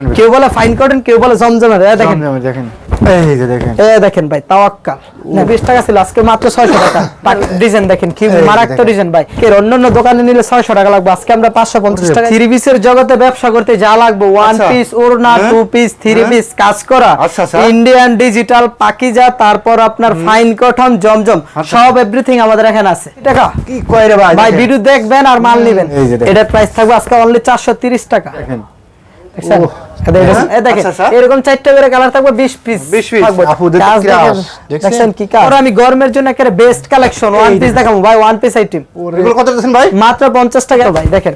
কেউ বলে fine cotton কেউ বলে জমজমের দেখেন। দেখেন। এই যে দেখেন। এ দেখেন ভাই তাওয়াক্কাল। না 20 টাকা ছিল আজকে মাত্র 600 টাকা। ডিজাইন দেখেন কি এই মারাত্মক ডিজাইন ভাই। এর অন্যান্য দোকানে নিলে 600 টাকা লাগবে আজকে আমরা 550 টাকা। থ্রি পিসের জগতে ব্যবসা করতে যা লাগবে ওয়ান আচ্ছা। পিস ওড়না। Two piece three. পিস কাজ করা। আচ্ছা, আচ্ছা। ইন্ডিয়ান ডিজিটাল পাকিজা তারপর আপনার ফাইন কটন জমজম। আচ্ছা। সব এভরিথিং আমাদের এখানে আছে। টাকা? কি কয় রে ভাই ভাই ভিডিও দেখবেন আর মাল নেবেন। এই। এটার প্রাইস থাকবে আজকে অনলি 430 টাকা। দেখেন, এ দেখেন। এরকম চারটা করে কালার থাকবে 20 পিস 20 piece। আপু, দেখতে কাজ কি দেখেন, আস, দেখছেন? দেখছেন কি কাজ? আমি গরমের জন্য একেবারে বেস্ট কালেকশন ওয়ান পিস দেখাবো। ভাই ওয়ান পিস আইটেম এগুলো কত দিচ্ছেন ভাই? মাত্র 50 টাকা। ভাই দেখেন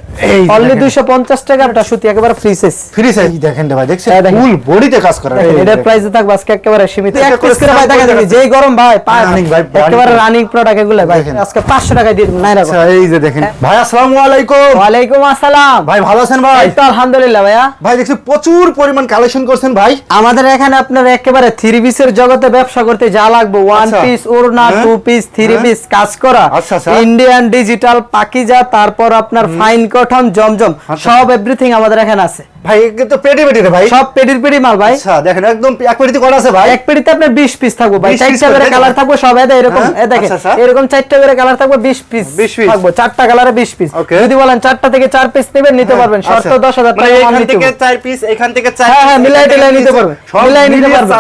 অনলি 250 টাকা এটা সুতি একেবারে ফ্রি সাইজ ফ্রি সাইজ দেখেন ভাই দেখছেন? ফুল বডিতে কাজ করা। দেখেন এই এটার দেখেন। প্রাইস থাকবে আজকে একেবারে সীমিত। এক পিস করে ভাই দেখা যাবে যেই গরম ভাই পায় ভাই, একেবারে রানিং প্রোডাক্ট এগুলো ভাই। আজকে 500 টাকা দিয়ে নাই রাখো এই যে দেখেন। ভাই আসসালামু আলাইকুম। ওয়ালাইকুম আসসালাম। ভাই ভালো আছেন ভাই? আলহামদুলিল্লাহ ভাইয়া। ভাই দেখছি প্রচুর পরিমাণ কালেকশন করছেন ভাই আমাদের এখানে আপনার একেবারে থ্রি পিসের জগতে ব্যবসা করতে যা লাগবে ওয়ান আচ্ছা। পিস ওড়না হ্যাঁ। টু পিস থ্রি হ্যাঁ। পিস কাজ করা আচ্ছা, আচ্ছা। ইন্ডিয়ান ডিজিটাল পাকিজা তারপর আপনার ফাইন কটন জমজম আচ্ছা। সব এভরিথিং আমাদের এখানে আছে ভাই তো পেটি পেটি ভাই সব পেডির পেডি মাল ভাই আচ্ছা দেখেন একদম এক পেটিতে করা আছে ভাই এক পেডিতে আপনার 20 পিস থাকবে ভাই চারটা করে করে, কালার তাই সব এদে এরকম হ্যাঁ, এ দেখেন আচ্ছা, আচ্ছা। এরকম চারটা করে কালার থাকবে 20 পিস 20 piece। থাকবে চারটা কালারে 20 পিস যদি বলেন চারটা থেকে চার পিস নেবেন নিতে পারবেন শর্ত আচ্ছা। 10000 টাকা মাল এখান নিতে থেকে চার পিস এখান থেকে চার হ্যাঁ হ্যাঁ মিলাই নিতে পারবে। মিলাই নিতে পারবে।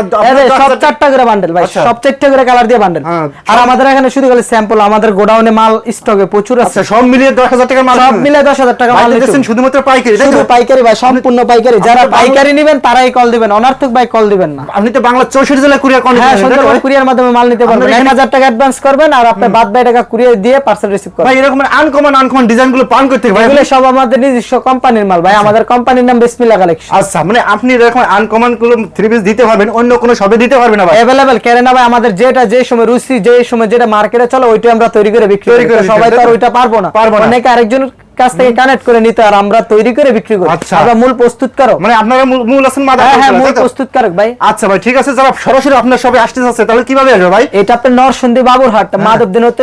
সব চারটা- করে বান্ডেল ভাই আচ্ছা। সব চারটা করে কালার দিয়ে বান্ডেল হ্যাঁ, আর আমাদের এখানে শুধু স্যাম্পল আমাদের গোডাউনে মাল স্টকে প্রচুর আছে। আচ্ছা সব মিলিয়ে দশ হাজার টাকার মাল সব মিলে দশ হাজার টাকা মাল শুধুমাত্র পাইকারি শুধু পাইকারি ভাই সম্পূর্ণ পাইকারি। যারা পাইকারি নেবেন তারাই কল দিবেন। অনার্থক ভাই কল দিবেন না। আপনি তো বাংলা চৌষট্টি জেলা কুরিয়ার হ্যাঁ কন্ডিশন সুন্দরবন কুরিয়ার মাধ্যমে মাল নিতে পারবেন। আপনার এক এখানে- হাজার টাকা অ্যাডভান্স করবেন আর আপনার বাদ বাই টাকা কুরিয়ার দিয়ে পার্সেল রিসিভ করবেন। ভাই এরকম আনকমন আনকমন ডিজাইনগুলো পান করতে ভাই এগুলো সব আমাদের নিজস্ব কোম্পানির মাল ভাই। আমাদের কোম্পানির নাম বিসমিল্লাহ কালেকশন আচ্ছা মানে আপনি এরকম আনকমনগুলো থ্রি পিস দিতে পারবেন অন্য কোনো সবে দিতে পারবেন না ভাই अवेलेबल কেন না ভাই? আমাদের যেটা যে সময় রুচি যে সময় যেটা মার্কেটে চলে ওইটা আমরা তৈরি করে বিক্রি করি। সবাই তো আর ওইটা পারব না। পারব না। অনেকে আরেকজনের কাছ থেকে কানেক্ট করে নিতে আর আমরা তৈরি করে বিক্রি করি। আচ্ছা। আমরা মূল প্রস্তুতকারক। মানে আপনারা মূল- আছেন হ্যাঁ হ্যাঁ মূল? প্রস্তুতকারক ভাই। আচ্ছা ভাই ঠিক আছে যারা সরাসরি আপনার সবে আসতে যাচ্ছে তাহলে কীভাবে আসবে ভাই? এটা আপনার নরসিংদী বাবুরহাট হ্যাঁ।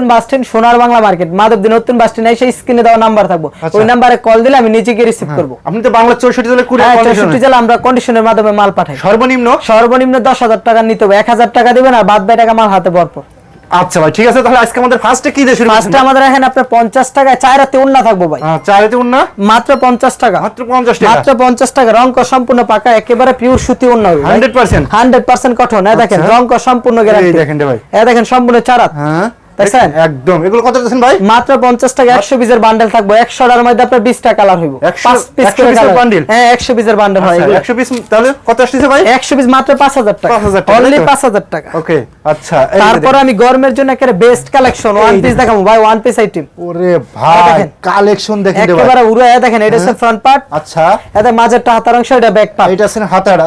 বাস স্ট্যান্ড সোনার বাংলা মার্কেট মাধবদী নতুন বাস স্ট্যান্ড এসে স্ক্রিনে দেওয়া নাম্বার থাকব। আচ্ছা। ওই নাম্বারে কল দিলে আমি নিজেকে রিসিভ করব। আপনি তো বাংলা চৌষট্টি জেলা কুরিয়ার হ্যাঁ কন্ডিশন চৌষট্টি জেলা আমরা কন্ডিশনের মাধ্যমে মাল পাঠাই। সর্বনিম্ন? সর্বনিম্ন দশ হাজার টাকা নিতে হবে। এক হাজার টাকা দিবেন আর বাদ বাই টাকা মাল হাতে ভরপুর। আচ্ছা ভাই ঠিক আছে তাহলে আজকে আমাদের ফার্স্টে কি দিয়ে শুরু ফার্স্টে আমাদের এখানে আপনার পঞ্চাশ টাকায় চার রাতে উন্না থাকব ভাই। চাইতে উন্না? মাত্র পঞ্চাশ টাকা। মাত্র পঞ্চাশ টাকা? মাত্র পঞ্চাশ টাকা। রং সম্পূর্ণ পাকা একেবারে পিওর সুতি উন্না হবে hundred percent? Hundred percent cotton এই দেখেন আচ্ছা। রং সম্পূর্ণ এই গ্যারান্টি দেখেন ভাই। এই দেখেন সম্পূর্ণ চারাত। হ্যাঁ। দেখছেন? একদম। এগুলো কত দিচ্ছেন ভাই? মাত্র পঞ্চাশ টাকা একশো পিসের বান্ডেল থাকব। একশোটার মধ্যে আপনার বিশটা কালার হইব। 100 100 পিসের কালার হ্যাঁ পিসের বান্ডেল হয় পিস তাহলে কত আসতেছে ভাই? পিস মাত্র পাঁচ হাজার টাকা। 5,000 টাকা, অনলি তাই তো? পাঁচ হাজার টাকা। ওকে আচ্ছা তারপর আমি গরমের জন্য একেবারে বেস্ট কালেকশন ওয়ান পিস। দেখাবো। ভাই ওয়ান পিস আইটেম ওরে ভাই কালেকশন দেখেন ভাই। একেবারে উড়ে দেখেন এটা হচ্ছে ফ্রন্ট পার্ট আচ্ছা। এটা মাঝেরটা হাতার অংশ এটা ব্যাক পার্ট এটা আছে হাতার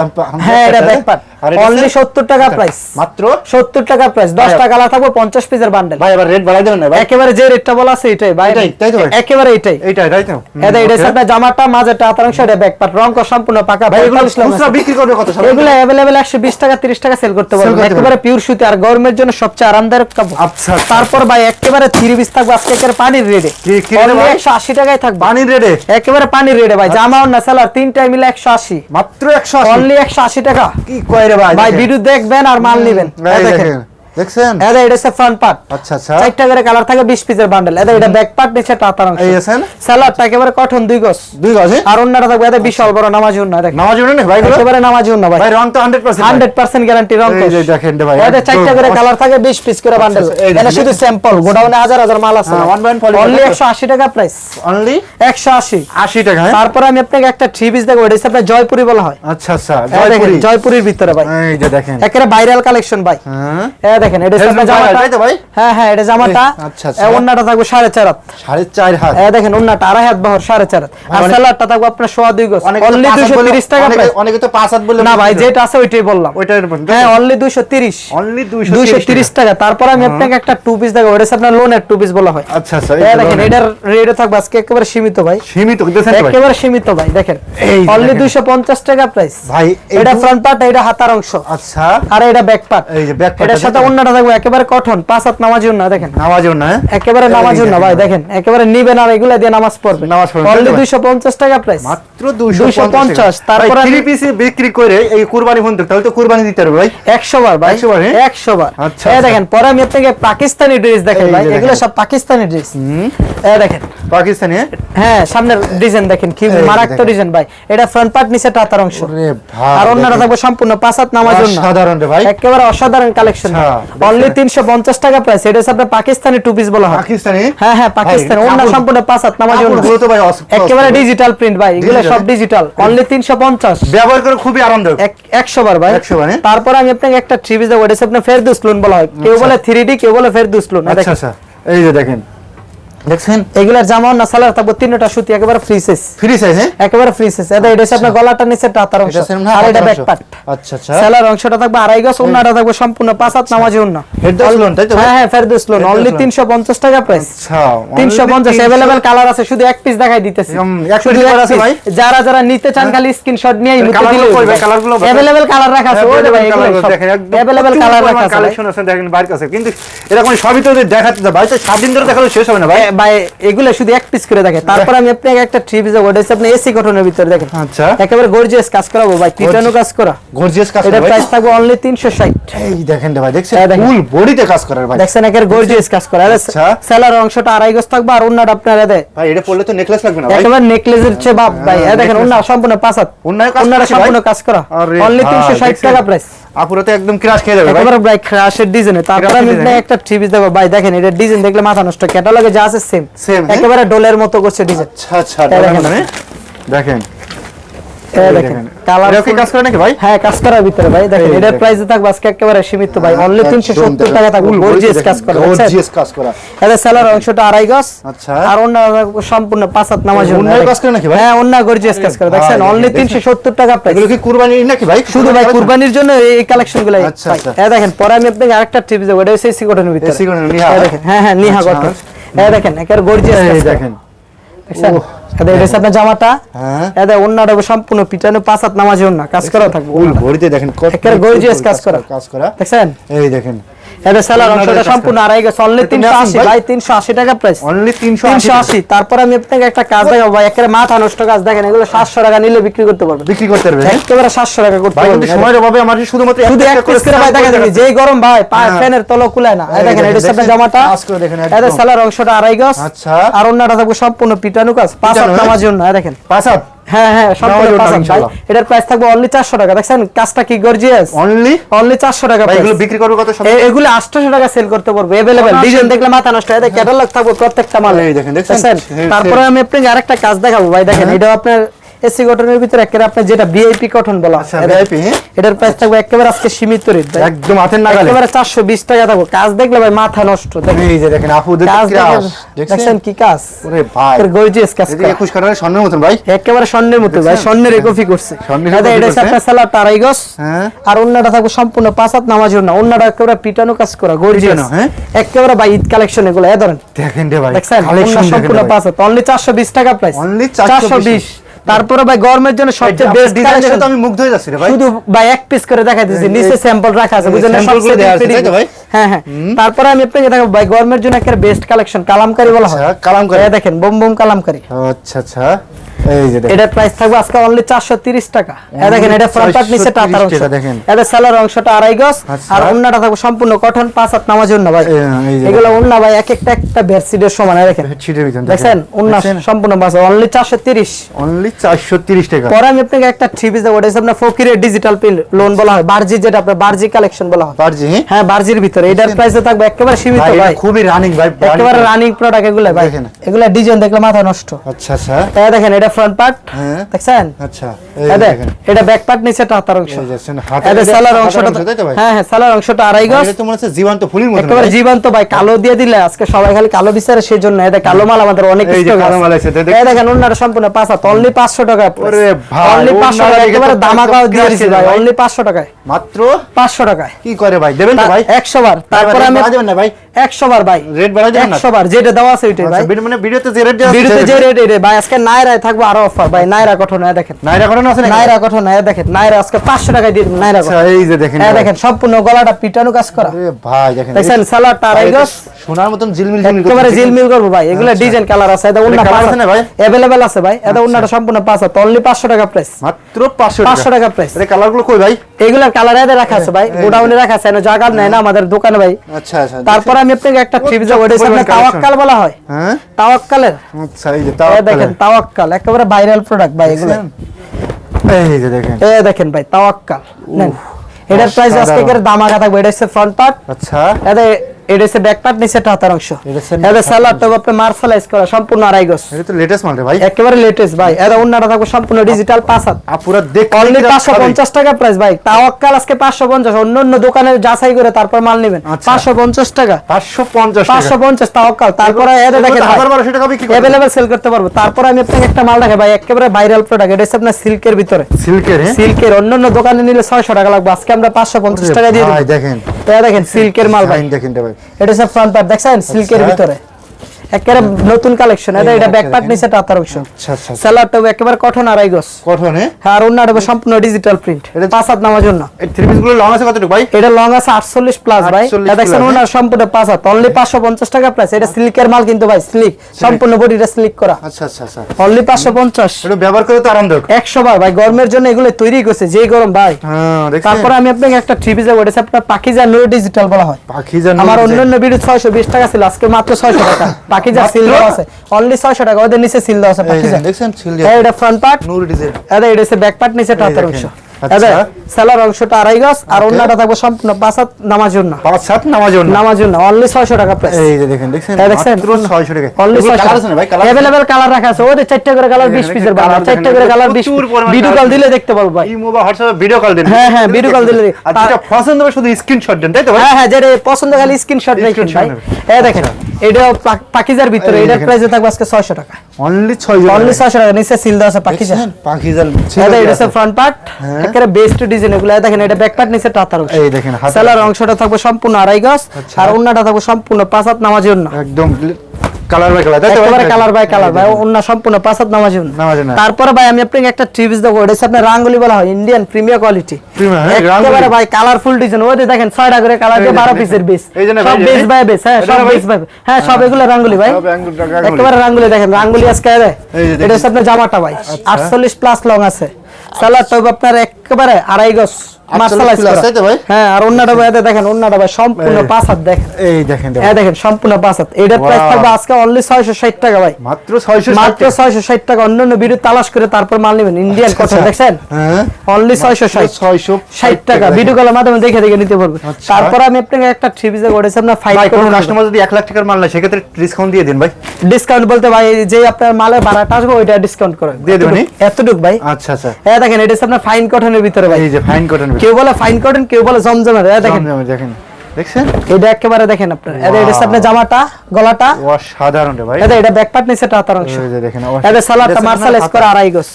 হ্যাঁ এটা ব্যাক পার্ট অনলি সত্তর টাকা প্রাইস মাত্র সত্তর টাকা প্রাইস দশটা কালার থাকবে পঞ্চাশ পিসের বান্ডেল ভাই এবার রেট বাড়াই দেবেন না ভাই একেবারে যে রেটটা বলা আছে এটাই ভাই এটাই, তাই তো ভাই? একেবারে এটাই এইটাই তাই তো হুম, এটা এটা okay। সাথে জামাটা মাঝেরটা হাতার অংশ এটা ব্যাক পার্ট রং কর সম্পূর্ণ পাকা ভাই এগুলো 45 লাখ খুচরা আছে। বিক্রি করবে কত সবাই এগুলো अवेलेबल 120 টাকা 30 টাকা সেল করতে Sell পারবেন করতে একেবারে পারবেন। পিওর সুতি আর গরমের জন্য সবচেয়ে আরামদায়ক কাপড় আচ্ছা তারপর ভাই একেবারে 30 পিস থাকবে আজকে একেবারে পানির রেডে কি- কি rate ভাই? 180 টাকায় থাকবে পানির রেটে একেবারে পানির রেডে ভাই জামা না সেলার তিনটাই মিলে 180 মাত্র একশো অনলি 180 টাকা কি কয় রে ভাই ভিডিও দেখবেন আর মাল নেবেন। দেখেন। দেখছেন? এটা এটা ফ্রন্ট পার্ট আচ্ছা আচ্ছা। চারটা করে কালার থাকে 20 পিসের বান্ডেল এটা এটা ব্যাক পার্ট নিচে টাতার অংশ। এই আছেন একেবারে দুই গজ। দুই গজে আর অন্যটা থাকবে এটা বিশাল বড় নামাজি উন্না দেখেন। নামাজ না ভাই একেবারে নামাজি উন্না ভাই। ভাই রং তো 100% 100% গ্যারান্টি রং এই যে দেখেন ভাই, এটা চারটা করে কালার থাকে 20 পিস করে বান্ডেল আচ্ছা, এটা শুধু স্যাম্পল গোডাউনে হাজার হাজার মাল আছে। হ্যাঁ, অনলি 180 টাকা প্রাইস অনলি 180 80 টাকা হ্যাঁ? তারপর আমি আপনাকে একটা থ্রি পিস দেখাবো এটা আপনার জয়পুরি বলা হয়। আচ্ছা আচ্ছা জয়পুরি। জয়পুরির ভিতরে ভাই। এই যে দেখেন। একেবারে ভাইরাল কালেকশন ভাই। হ্যাঁ। দেখেন এটা জামাটা। তাই তো ভাই? হ্যাঁ হ্যাঁ এটা জামাটা। আচ্ছা, আচ্ছা। ওন্নাটা থাকবে সাড়ে চার হাত। সাড়ে চার হাত? এই দেখেন ওন্নাটা আড়াই হাত বহর সাড়ে চার হাত। আর অনেক- থাকবে আপনার সোয়া দুই গজ। অনলি পাঁচ হাত বলে- 230 টাকা প্রাইস অনেকে তো পাঁচ হাত বলে না ভাই যেটা আছে ওইটাই বললাম। হ্যাঁ অনলি 230 অনলি 230 230 টাকা। তারপর আমি আপনাকে একটা টু পিস দেখাবো। এটা আপনার লোনের টু পিস বলা হয়। আচ্ছা আচ্ছা এই দেখেন এটার রেটও থাকবে আজকে একেবারে সীমিত ভাই। সীমিত দেখেন ভাই। একেবারে সীমিত ভাই দেখেন। অনলি দেখেন। 250 টাকা প্রাইস ভাই এটা ফ্রন্ট পার্ট এটা হাতার অংশ। আচ্ছা। আর এটা ব্যাক পার্ট এই যে part এটার সাথে অন্যটা থাকবে একেবারে কঠন পাঁচ হাত নামাজুন না দেখেন। নামাজও না হ্যাঁ? একেবারে এই নামাজুন না ভাই দেখেন একেবারে নিবেন আর এগুলা দিয়ে নামাজ পড়বে। নামাজ তাই দুইশো পঞ্চাশ টাকা প্রাইস মাত্র 250 250 তারপরে থ্রি পিসে বিক্রি করে এই কুরবানি ফোন তাহলে তো কুরবানি দিতে পারবে ভাই। একশো বার ভাই। 100 বার, হ্যাঁ? একশো বার আচ্ছা, এই। দেখেন পরে আমি আপনাকে পাকিস্তানি ড্রেস দেখেন ভাই এগুলো সব পাকিস্তানি ড্রেস এই দেখেন। পাকিস্তানি হ্যাঁ? হ্যাঁ সামনের ডিজাইন দেখেন কি মারাত্মক ডিজাইন ভাই। এটা ফ্রন্ট পার্ট নিচে টাতার অংশ। আর দেখেন। থাকবে সম্পূর্ণ পাঁচ হাত নামাজ সাধারণ রে ভাই। একেবারে অসাধারণ কালেকশন আচ্ছা, অনলি তিনশো পঞ্চাশ টাকা প্রাইস এটা আপনার পাকিস্তানি টু পিস বলা হয়। পাকিস্তানি? হ্যাঁ হ্যাঁ পাকিস্তানি। কাপড়- সম্পূর্ণ পাঁচ হাত নামাজ কাপড়গুলো তো ভাই একেবারে ডিজিটাল প্রিন্ট ভাই এগুলো Digital, সব হ্যাঁ? ডিজিটাল অনলি তিনশো পঞ্চাশ। ব্যবহার করে খুবই আরামদায়ক। একশো বার ভাই। 100 বার, তারপর তারপরে আমি আপনাকে একটা থ্রি পিস দেবো। এটা আপনার ফেরদুস লোন বলা হয়। কেউ বলে থ্রি ডি কেউ বলে ফেরদৌস লোন আচ্ছা আচ্ছা। এই যে দেখেন। দেখছেন? এগুলার জামা না সালার থাকব তিনটা সুতি একেবারে ফ্রি সাইজ ফ্রি সাইজ হ্যাঁ? একেবারে ফ্রি সাইজ এটা এটা আপনার গলাটা নিচে টাতার অংশ। আর এটা ব্যাক পার্ট আচ্ছা আচ্ছা। সেলার অংশটা থাকবে আড়াই গজ অন্যটা থাকবে সম্পূর্ণ পাঁচ হাত নামাজি অন্য ফেরদৌস লোন, তাই তো? হ্যাঁ হ্যাঁ ফেরদৌস লোন অনলি লোন। তিনশো পঞ্চাশ টাকা প্রাইস আচ্ছা তিনশো পঞ্চাশ। অ্যাভেলেবেল কালার আছে শুধু এক পিস দেখাই দিতেছি। এরকম এক শুধু piece এক করা আছে ভাই? যারা যারা নিতে চান খালি স্ক্রিনশট নিয়ে তাহলে colour গুলো কই ভাই? গুলো বাতাস- অ্যাভেলেবেল কালার রাখা আছে। ওই যে ভাই এগুলো দেখেন একদম প্রচুর কালার রাখা আছে কালেকশন আছে দেখেন বাইরের কাছে কিন্তু এরকম সবই তো দেখাতে ভাই তো সাত দিন ধরে দেখালে শেষ হবে না ভাই? ভাই এগুলো শুধু এক পিস করে দেখে তারপর আমি আপনাকে একটা থ্রি পিস ওটা হচ্ছে আপনি এসি কটনের ভিতরে দেখেন। আচ্ছা। একেবারে গর্জিয়াস কাজ করাবো ভাই টিটানো কাজ করা। গর্জিয়াস কাজ এটা প্রাইস থাকবে অনলি তিনশো ষাট। এই দেখেন ভাই দেখছেন? ফুল বডিতে কাজ করার ভাই। দেখছেন একের গর্জিয়াস কাজ করা। আচ্ছা। সেলার অংশটা আড়াই গজ থাকবে আর অন্যটা আপনার দেয় ভাই এটা পড়লে তো নেকলেস লাগবে না ভাই? একেবারে নেকলেসের চেয়ে বাপ ভাই। হ্যাঁ, এ দেখেন। অন্য সম্পূর্ণ পাঁচ হাত। কাজ অন্যরা সম্পূর্ণ কাজ করা। অনলি ভাই, তিনশো ষাট দেখছেন? টাকা প্রাইস আপুরা তো একদম ক্রাশ খেয়ে যাবে ভাই। একেবারে ভাই ক্রাশের ডিজাইনে তারপর আমি একটা থ্রি পিস দেবো ভাই দেখেন এটা ডিজাইন দেখলে মাথা নষ্ট ক্যাটালগে যা আছে সেম Same, হ্যাঁ? একেবারে ডোলের মতো করছে ডিজাইন আচ্ছা আচ্ছা দেখেন। সম্পূর্ণ পাঁচ নামাজ অন্যায় কাজ করে নাকি ভাই? হ্যাঁ অন্য গর্জিয়াস কাজ করে। দেখছেন? অনলি তিনশো সত্তর টাকা প্রাইস কি কুরবানি নাকি ভাই? শুধু ভাই? কুরবানির জন্য এই কালেকশনগুলো আচ্ছা, আচ্ছা। দেখেন পরে আমি আপনাকে আরেকটা টিপস দেবো। এটা হচ্ছে এসি ভিতরে। হ্যাঁ হ্যাঁ নিহা আচ্ছা। কটন এই দেখেন একের গর্জিয়াস দেখেন। দেখছেন? এটা এটা হচ্ছে আপনার জামাটা। হ্যাঁ। এটা অন্যটা সম্পূর্ণ পিটানো পাঁচ হাত নামাজে অন্য কাজ করা থাকবে ফুল দেখেন কত কাজ করা। কাজ করা। দেখছেন? এই দেখেন এটা সেলার অংশটা সম্পূর্ণ করা। আড়াই গেছে অনলি এটা তিনশো matching আশি ভাই? ভাই তিনশো আশি টাকা প্রাইস অনলি 380 তারপর আমি আপনাকে একটা কাজ দেখাবো ভাই একেবারে মাথা নষ্ট কাজ। দেখেন এগুলো সাতশো টাকা নিলে বিক্রি করতে পারবেন বিক্রি করতে পারবে? একেবারে সাতশো টাকা করতে ভাই সময়ের অভাবে আমার শুধুমাত্র শুধু এক পিস করে ভাই দেখেন যেই গরম ভাই পা হ্যাঁ। ফ্যানের তলো কুলায় না। এই এই দেখেন দেখেন, এটা হচ্ছে জামাটা। করে দেখেন এটা সেলার অংশটা আড়াই আচ্ছা। আর অন্যটা থাকবে সম্পূর্ণ পিটানো কাজ। পাঁচ হাত হ্যাঁ? নামার জন্য দেখেন। পাঁচ হাত? হ্যাঁ হ্যাঁ সম্পূর্ণ নামাজের ভাই। এটার প্রাইস থাকবে অনলি চারশো টাকা। দেখছেন কাজটা কি গর্জিয়াস অনলি অনলি চারশো টাকা ভাই এগুলো বিক্রি করবে কত এগুলো আটশো টাকা সেল করতে পারব। অনায়াসে- ডিজাইন দেখলে মাথা নষ্ট হয়। ক্যাটালগ থাকবে প্রত্যেকটা মাল এই দেখেন, দেখছেন? তারপরে আমি আপনাকে আরেকটা কাজ দেখাবো ভাই। দেখেন হ্যাঁ। এটা আপনার এসি কটনের ভিতরে একেবারে আপনার যেটা ভিআইপি কটন বলা এটা- হ্যাঁ? এটার প্রাইস থাকবে একেবারে আজকে সীমিত রেট ভাই। একদম হাতের নাগালে। একেবারে চারশো বিশ টাকা থাকব। কাজ দেখলে ভাই মাথা নষ্ট। দেখেন। এই যে দেখেন আপু দেখেন। কি কাজ? ওরে ভাই। এর গর্জিয়াস কাজ এদিকে করা। একুশ কাটার স্বর্ণের মতন ভাই। একেবারে স্বর্ণের মতো ভাই। স্বর্ণের কপি করছে। এটা এটা? একটা সালার টারাই গস। আর অন্যটা থাকবে সম্পূর্ণ পাঁচ হাত নামাজ না অন্যটা একেবারে পিটানো কাজ করা গর্জিয়াস। হ্যাঁ? একেবারে ভাই ঈদ কালেকশন এগুলো। এ ধরেন। দেখেন রে ভাই কালেকশন দেখেন সম্পূর্ণ রে ভাই। পাঁচ হাত অনলি চারশো বিশ টাকা প্রাইস Only 420 তারপরে ভাই গরমের জন্য সবচেয়ে বেস্ট ডিজাইন দেখে তো আমি মুগ্ধ হয়ে যাচ্ছি রে ভাই। শুধু ভাই এক পিস করে দেখাই দিয়েছি নিচে স্যাম্পল রাখা আছে বুঝলেন স্যাম্পলগুলো দেয়া আছে, তাই তো ভাই? হ্যাঁ হ্যাঁ। তারপরে আমি আপনাকে দেখাবো ভাই গরমের জন্য একটা বেস্ট কালেকশন কালামকারি বলা হয়। কালামকারি। কালামকারী। দেখেন বোম বোম কালামকারি। আচ্ছা আচ্ছা। এটার প্রাইস থাকবে আজকে অনলি চারশো তিরিশ টাকা। এই দেখেন এটা ফ্রন্ট পার্ট নিচে 430 অংশ। দেখেন। এটা সেলার অংশটা আড়াই গজ আচ্ছা। আর থাকবে সম্পূর্ণ কঠন পাঁচ হাত নামাজ অন্য ভাই। এই- এই যে এগুলো অন্য ভাই এক একটা একটা বেডশিটের সমান দেখেন। ছিটের ভিতর দেখছেন? অন্য সম্পূর্ণ পাঁচ অনলি চারশো তিরিশ। অনলি 430 টাকা। পরে আমি আপনাকে একটা থ্রি পিস দেবো ওটা আপনার ফকিরের ডিজিটাল পিল লোন বলা হয়। বার্জি যেটা আপনার বার্জি কালেকশন বলা হয়। হ্যাঁ বার্জির ভিতরে। এটার প্রাইসে থাকবে একেবারে সীমিত ভাই খুবই রানিং ভাই একেবারে রানিং প্রোডাক্ট এগুলো ভাই। দেখেন। ডিজাইন দেখলে মাথা নষ্ট। আচ্ছা আচ্ছা। দেখেন এটা ফ্রন্ট পার্ট হ্যাঁ। দেখছেন? আচ্ছা এটা ব্যাক পার্ট নিচে টাতার অংশ। এটা সালার অংশটা ভাই হ্যাঁ হ্যাঁ সালার অংশটা আড়াই গজ। এটা তো মনে হচ্ছে জীবন্ত ফুলের মতন একেবারে ভাই। জীবন্ত ভাই কালো দিয়ে দিলে আজকে সবাই খালি কালো বিচারে সেই জন্য এটা কালো মাল আমাদের অনেক এই কালো মাল আছে, এই দেখেন অন্যটা সম্পূর্ণ পাঁচ অনলি পাঁচশো টাকা ওরে ভাই, অনলি পাঁচশো ওনারা টাকা একেবারে দামাকাও দিয়ে দিছি ভাই ভাই। অনলি পাঁচশো টাকায়। মাত্র? পাঁচশো টাকায়। কি করে ভাই? দেবেন তো ভাই? একশো বার তারপরে আমি দেবেন না ভাই? একশো বার ভাই। রেট বাড়া দেবেন না? একশো বার যেটা দেওয়া আছে ওইটাই ভাই। আচ্ছা, ভিডিও- মানে ভিডিওতে যে রেট ভিডিওতে যে রেট ভাই আজকে নাই রায় থাকব থাকব আরও অফার ভাই নাইরা গঠন এ দেখেন। নাইরা কটন আছে নাইরা গঠন এ দেখেন নাইরা আজকে পাঁচশো টাকায় দিয়ে নাইরা আচ্ছা কটন এই যে দেখেন এ দেখেন সম্পূর্ণ গলাটা পিটানো কাজ করা। ভাই দেখেন সোনার মতন ঝিলমিল ঝিলমিল একেবারে করব ভাই। এগুলো ডিজাইন কালার আছে এটা colour আছে না ভাই? আছে ভাই। এটা উন্নাটা সম্পূর্ণ পাঁচ হাজার অনলি পাঁচশো টাকা প্রাইস মাত্র 500 টাকা। প্রাইস কালারগুলো কই ভাই? কালার এদের রাখা আছে ভাই। গোডাউনে রাখা আছে জায়গা নেয় না আমাদের দোকানে ভাই। আচ্ছা আচ্ছা তারপর আমি আপনাকে একটা ট্রিপ যাব এটা হচ্ছে পরিমাণ আপনার তাওয়াক্কাল বলা হয়। হ্যাঁ? তাওয়াক্কালের। আচ্ছা এই যে তাও এ দেখেন তাওয়াক্কাল। একেবারে ভাইরাল প্রোডাক্ট ভাই এগুলো। এই যে দেখেন। এ দেখেন ভাই তাওয়াক্কাল। নেন। এটার প্রাইস আজকে অসাধারণ। করে দাম আগা থাকবে। এটা হচ্ছে ফ্রন্ট পার্ট আচ্ছা। এতে এটা হচ্ছে ব্যাক পার্ট নিচে হাতার অংশ। এটা তো আপনি মার্শালাইজ করা সম্পূর্ণ আড়াই গজ এটা তো লেটেস্ট মাল রে ভাই। একেবারে লেটেস্ট ভাই। এটা অন্যটা থাকবে সম্পূর্ণ ডিজিটাল পাঁচ হাত। পুরো দেখ অনলি পাঁচশো পঞ্চাশ টাকা প্রাইস ভাই। তাওয়াক্কাল আজকে পাঁচশো পঞ্চাশ। অন্য অন্য দোকানে যাচাই করে তারপর মাল নেবেন। আচ্ছা। পাঁচশো পঞ্চাশ টাকা। 550 পাঁচশো টাকা। পঞ্চাশ তাওয়াক্কাল তারপরে এগুলো দেখেন 1200 টাকা বিক্রি করে। অ্যাভেলেবেল সেল করতে পারব। তারপরে আমি আপনাকে একটা মাল রাখে ভাই। একেবারে ভাইরাল প্রোডাক্ট এটা হচ্ছে আপনার সিল্কের ভিতরে। সিল্কের হ্যাঁ? সিল্কের অন্য অন্য দোকানে নিলে ছয়শো টাকা লাগবে। আজকে আমরা পাঁচশো পঞ্চাশ টাকা দিয়ে ভাই দিই দেখেন দেখেন সিল্কের মাল ভাই। দেখেন রে ভাই। এটা সব ফ্রন্ট পার্ট দেখছেন? সিল্কের আচ্ছা। ভিতরে। একেবারে নতুন কালেকশন এটা এটা ব্যাক পার্ট দেখেন। নিচে টাতার অংশ আচ্ছা আচ্ছা সেলারটা একেবারে কঠন আড়াই গজ। কটন হ্যাঁ হ্যাঁ আর হবে সম্পূর্ণ ডিজিটাল প্রিন্ট এটা পাঁচ হাত নামার জন্য। এই থ্রি পিসগুলো লং আছে কতটুকু ভাই? এটা লং আছে আটচল্লিশ প্লাস ভাই। এটা দেখছেন plus, ওনার সম্পূর্ণ পাঁচ হাত। অনলি পাঁচশো পঞ্চাশ টাকা প্রাইস এটা সিল্কের মাল কিন্তু ভাই স্লিক সম্পূর্ণ বডিটা স্লিক করা। আচ্ছা আচ্ছা আচ্ছা। অনলি পাঁচশো পঞ্চাশ। এটা ব্যবহার করে তো আরামদায়ক। একশো বার ভাই গরমের জন্য এগুলো তৈরি করছে যে গরম ভাই। হ্যাঁ দেখছেন? তারপরে আমি আপনাকে একটা থ্রি পিসে ওটা আপনার পাখিজা নো ডিজিটাল বলা হয়। পাখি জান আমার অন্যান্য ভিডিও ছয়শো বিশ টাকা ছিল আজকে মাত্র ছয়শো টাকা। পাখিজা সিল দেওয়া আছে অনলি ছয়শো টাকা। ওদের নিচে সিল দেওয়া আছে পাখিজা দেখছেন সিল দেওয়া এটা ফ্রন্ট পার্ট নূর ডিজাইন এটা এটা ব্যাক পার্ট নিচে টাতার দেখেন। অংশ আচ্ছা। এটা সেলার অংশটা আড়াই গজ আর অন্যটা থাকবে সম্পূর্ণ পাঁচ হাত নামার জন্য পাঁচ সাত নামার জন্য নামার জন্য অনলি ছয়শো টাকা প্রাইস এই যে দেখেন দেখছেন? এই দেখছেন? মাত্র 600 টাকা। অনলি এগুলো কালার আছে না ভাই? কালার অ্যাভেলেবেল কালার রাখা আছে। ওদের চারটা করে কালার বিশ দেখেন, পিসের colour চারটা করে কালার বিশ প্রচুর পরিমাণে ভিডিও কল দিলে দেখতে পারব ভাই। ইমো বা হোয়াটসঅ্যাপে ভিডিও কল দেন। হ্যাঁ, হ্যাঁ, video call দিলে- আর যেটা পছন্দ হবে শুধু স্ক্রিনশট দেন তাই তো ভাই? হ্যাঁ হ্যাঁ যেটা পছন্দ খালি স্ক্রিনশট রেখে Screenshot ভাই। এই দেখেন এটা পাকিজার ভিতরে এটার। প্রাইসে থাকবে আজকে 600 টাকা। অনলি 600 অনলি 600 টাকা নিচে সিল দেওয়া আছে পাকিজা দেখছেন? এটা এটা ফ্রন্ট পার্ট একেবারে বেস্ট ডিজাইন এগুলো দেখেন এটা ব্যাক পার্ট নিচে টাতার এই দেখেন সেলার অংশটা থাকবে সম্পূর্ণ আড়াই গজ আচ্ছা। আর অন্যটা থাকবে সম্পূর্ণ পাঁচ হাত নামার জন্য একদম কালার বাই কালার তাই তো ভাই? একেবারে কালার বাই কালার ভাই অন্য সম্পূর্ণ পাঁচ হাত নামার জন্য নামার তারপরে ভাই আমি আপনাকে একটা ট্রিপস দেবো এটা হচ্ছে আপনার রাঙ্গুলি বলা হয় ইন্ডিয়ান প্রিমিয়ার কোয়ালিটি একেবারে ভাই কালারফুল ডিজাইন ওই দেখেন ছয়টা করে কালার দিয়ে বারো পিসের বেস এই যে না সব ভাই, বেস বাই বেস হ্যাঁ সব ভাই? বেস বাই হ্যাঁ সব এগুলো রাঙ্গুলি ভাই। সব আঙ্গুল- রাঙ্গুলি। একেবারে রাঙ্গুলি দেখেন রাঙ্গুলি আজকে। এটা হচ্ছে আপনার জামাটা ভাই আটচল্লিশ প্লাস লং আছে। সালাদ তো আপনার একেবারে আড়াই গজ। 48 মার্শালাইজ plus, করা। তাই তো ভাই? হ্যাঁ আর অন্যটা ভাই দেখেন অন্যটা ভাই সম্পূর্ণ পাঁচ হাত দেখেন। এই দেখেন দেখেন। হ্যাঁ দেখেন সম্পূর্ণ পাঁচ হাত। এটার প্রাইস থাকবে আজকে অনলি ছয়শো ষাট টাকা ভাই। মাত্র 660 মাত্র ছয়শো ষাট টাকা। অন্যান্য ভিডিও তালাশ করে তারপর মাল নেবেন। Indian cotton. হ্যাঁ। অনলি ছয়শো ষাট। 660 টাকা ভিডিও কলের মাধ্যমে দেখে দেখে নিতে পারবে। তারপর আমি আপনাকে একটা থ্রি পিসে করেছি আপনার ফাইভ ভাই কাস্টমার যদি 1 লাখ টাকার মাল নেয় সেক্ষেত্রে ডিসকাউন্ট দিয়ে দিন ভাই। ডিসকাউন্ট বলতে ভাই যে আপনার মালের ভাড়াটা আসবে ওইটা ডিসকাউন্ট করে দিয়ে দেবেন? এতটুক ভাই। আচ্ছা আচ্ছা। হ্যাঁ দেখেন এটা আপনার ফাইন কটনের ভিতরে ভাই। এই যে ফাইন কটন কেউ বলে ফাইন কটন কেউ বলে জমজমের দেখেন। দেখেন। দেখছেন? এটা একেবারে দেখেন আপনার। এটা এটা আপনার জামাটা গলাটা। অসাধারণ রে ভাই। এটা এটা ব্যাক পার্ট নিচে টাতার অংশ। এই যে দেখেন এটা সালাটা মার্শাল স্কোর আড়াই গোস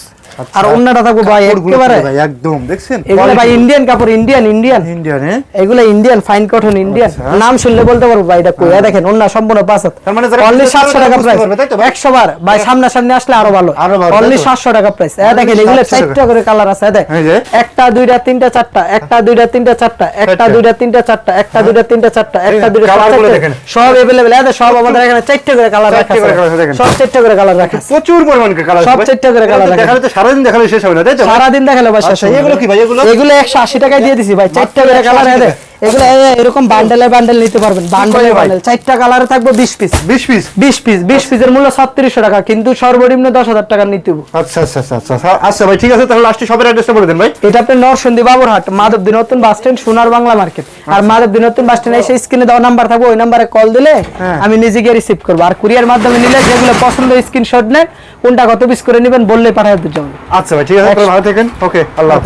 আর অন্যটা থাকব ভাই একেবারে একদম দেখছেন? এগুলো ভাই ইন্ডিয়ান কাপড় ইন্ডিয়ান ইন্ডিয়ান ইন্ডিয়ান হ্যাঁ এগুলো ইন্ডিয়ান ফাইন কটন ইন্ডিয়ান আচ্ছা। নাম শুনলে বলতে পারব ভাই এটা কই? দেখেন অন্য সম্পূর্ণ পাঁচ তার মানে অনলি business সাতশো করে টাকা প্রাইস পারবে, তাই তো ভাই? একশো বার। ভাই সামনাসামনি আসলে আরও ভালো। অনলি তো? সাতশো টাকা প্রাইস এ দেখেন এগুলো 700 চারটা করে কালার আছে দেখ। এই যে। একটা দুইটা তিনটা চারটা একটা দুইটা তিনটা চারটা একটা দুইটা তিনটা চারটা একটা দুইটা তিনটা চারটা একটা দুইটা দেখেন। সব এভেলেবেল এ সব আমাদের এখানে চারটা করে কালার রাখা আছে, আছে সব চারটা করে কালার রাখা আছে। প্রচুর পরিমাণ কালার সব চারটে করে রাখেন। দেখালে তো সারাদিন দেখালে শেষ হবে না তাই তো সারাদিন দেখালে ভাই শেষ আচ্ছা, হবে এগুলো কি ভাই, এগুলো? এগুলো একশো আশি টাকায় দিয়ে দিছি ভাই চারটা করে 180 কালার টাকা। এগুলো এই- এরকম বান্ডেলে বান্ডেল নিতে পারবেন। বান্ডেলে বান্ডেল চারটা কালারে থাকবে বিশ পিস 20 পিস বিশ পিস বিশ পিসের মূল্য ছত্রিশশো টাকা কিন্তু সর্বনিম্ন দশ হাজার টাকা নিতে আচ্ছা আচ্ছা আচ্ছা আচ্ছা আচ্ছা। ভাই ঠিক আছে তাহলে লাস্টে সবের অ্যাড্রেসটা বলে দেন ভাই। এটা আপনার নরসন্দী বাবুরহাট মাধবদী নতুন বাস স্ট্যান্ড সোনার বাংলা মার্কেট আর মাধবদী নতুন বাস স্ট্যান্ড এসে স্ক্রিনে দেওয়া নাম্বার থাকবে ওই নাম্বারে কল দিলে হ্যাঁ। আমি নিজে গিয়ে রিসিভ করব। আর কুরিয়ার মাধ্যমে নিলে যেগুলো পছন্দ স্ক্রিনশট নেন কোনটা কত পিস করে নেবেন বললে পাঠাতে আচ্ছা ভাই ঠিক আছে ভালো থাকেন। ওকে আল্লাহ হাফেজ।